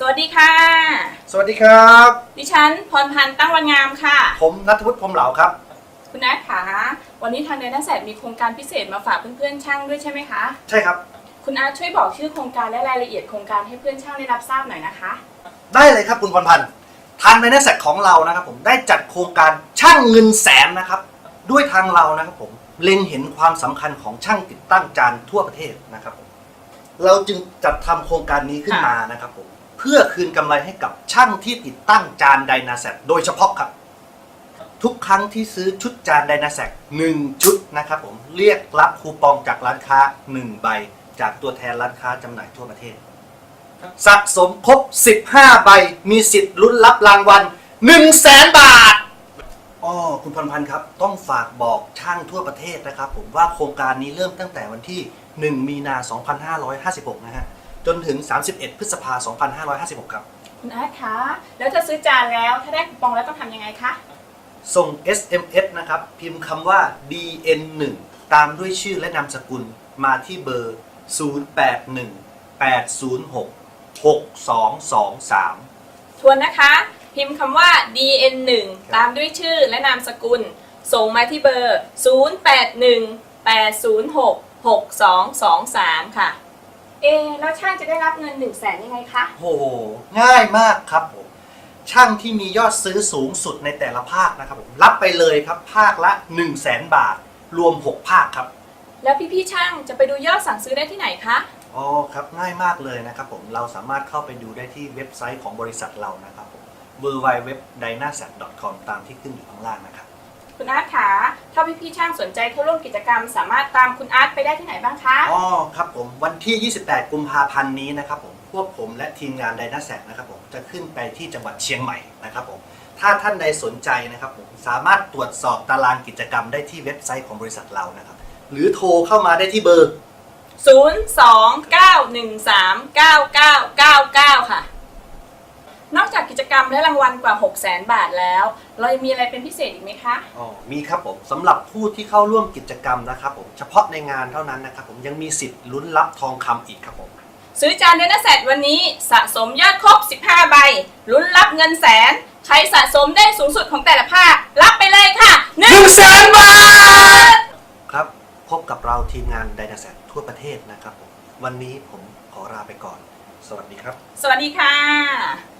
สวัสดีค่ะ สวัสดีครับ ดิฉันพรพันธ์ตั้งวันงามค่ะ ผมนัทวุฒิพรหมเหลาครับ คุณนัทคะวันนี้ทางเดนแซดมีโครงการพิเศษมาฝากเพื่อนๆช่างด้วยใช่ไหมคะ ใช่ครับ คุณอาร์ตช่วยบอกชื่อโครงการและรายละเอียดโครงการให้เพื่อนช่างได้รับทราบหน่อยนะคะ ได้เลยครับคุณพรพันธ์ทางในนักแสกของเรานะครับผมได้จัดโครงการช่างเงินแสนนะครับ ด้วยทางเรานะครับผมเล็งเห็นความสำคัญของช่างติดตั้งจานทั่วประเทศนะครับผมเราจึงจัดทำโครงการนี้ขึ้นมานะครับผม เพื่อคืนกำไรให้กับช่างที่ติดตั้งจานไดนาแซกโดยเฉพาะครับ ทุกครั้งที่ซื้อชุดจานไดนาแซกหนึ่งชุดนะครับผมเรียกรับคูปองจากร้านค้า 1 ใบ จากตัวแทนร้านค้าจำหน่ายทั่วประเทศ สะสมครบ 15 ใบ มีสิทธิ์ลุ้นรับรางวัล1 0 0 0 0แสนบาท อ๋อคุณพรพันธ์ครับ ต้องฝากบอกช่างทั่วประเทศนะครับ ผมว่าโครงการนี้เริ่มตั้งแต่วันที่ 1 มีนา 2556 นะฮะ จนถึง 31 พฤษภา2556 ครับ คุณอาร์ตคะ แล้วถ้าซื้อจานแล้วถ้าได้คูปองแล้วต้องทำยังไงคะ ส่ง SMS นะครับ พิมพ์คำว่า DN1 ตามด้วยชื่อและนามสกุลมาที่เบอร์ 0818086223 ทวนนะคะ พิมพ์คำว่า DN1 ตามด้วยชื่อและนามสกุล ส่งมาที่เบอร์ 0818066223 ค่ะ เอะแล้วช่างจะได้รับเงิน1 0 0 0 0แสนยังไงคะ โอ้โหง่ายมากครับผมช่างที่มียอดซื้อสูงสุดในแต่ละภาคนะครับผมรับไปเลยครับภาคละ 1 0 0 0 0แสนบาท รวม 6 ภาคครับแล้วพี่ๆช่างจะไปดูยอดสั่งซื้อได้ที่ไหนคะ อ๋อครับง่ายมากเลยนะครับผมเราสามารถเข้าไปดูได้ที่เว็บไซต์ของบริษัทเรานะครับผม w w w d y n a s a t c o m ตามที่ขึ้นอยู่ข้างล่างนะครับ คุณอาร์ตคะถ้าพี่ๆช่างสนใจเข้าร่วมกิจกรรม สามารถตามคุณอาร์ตไปได้ที่ไหนบ้างคะ อ๋อครับผมวันที่ 28 กุมภาพันธ์นี้นะครับผมพวกผมและทีมงานไดนาแซนะครับผมจะขึ้นไปที่จังหวัดเชียงใหม่นะครับผมถ้าท่านใดสนใจนะครับผมสามารถตรวจสอบตารางกิจกรรมได้ที่เว็บไซต์ของบริษัทเรานะครับ หรือโทรเข้ามาได้ที่เบอร์ 029139999 ค่ะ นอกจากกิจกรรมและรางวัลกว่า 6 0 0 0 0 0 บาทแล้ว เรายังมีอะไรเป็นพิเศษอีกไหมคะ อ๋อมีครับผมสำหรับผู้ที่เข้าร่วมกิจกรรมนะครับผมเฉพาะในงานเท่านั้นนะครับผมยังมีสิทธิ์ลุ้นรับทองคำอีกครับผม ซื้อจานเดนแซดวันนี้สะสมยอดครบ 15 ใบลุ้นรับเงินแสน ใครสะสมได้สูงสุดของแต่ละภาครับไปเลยค่ะ1 0 0 0 0แสนบาท ครับ พบกับเราทีมงานไดนาแซทั่วประเทศนะครับผมวันนี้ผมขอลาไปก่อน สวัสดีครับ สวัสดีค่ะ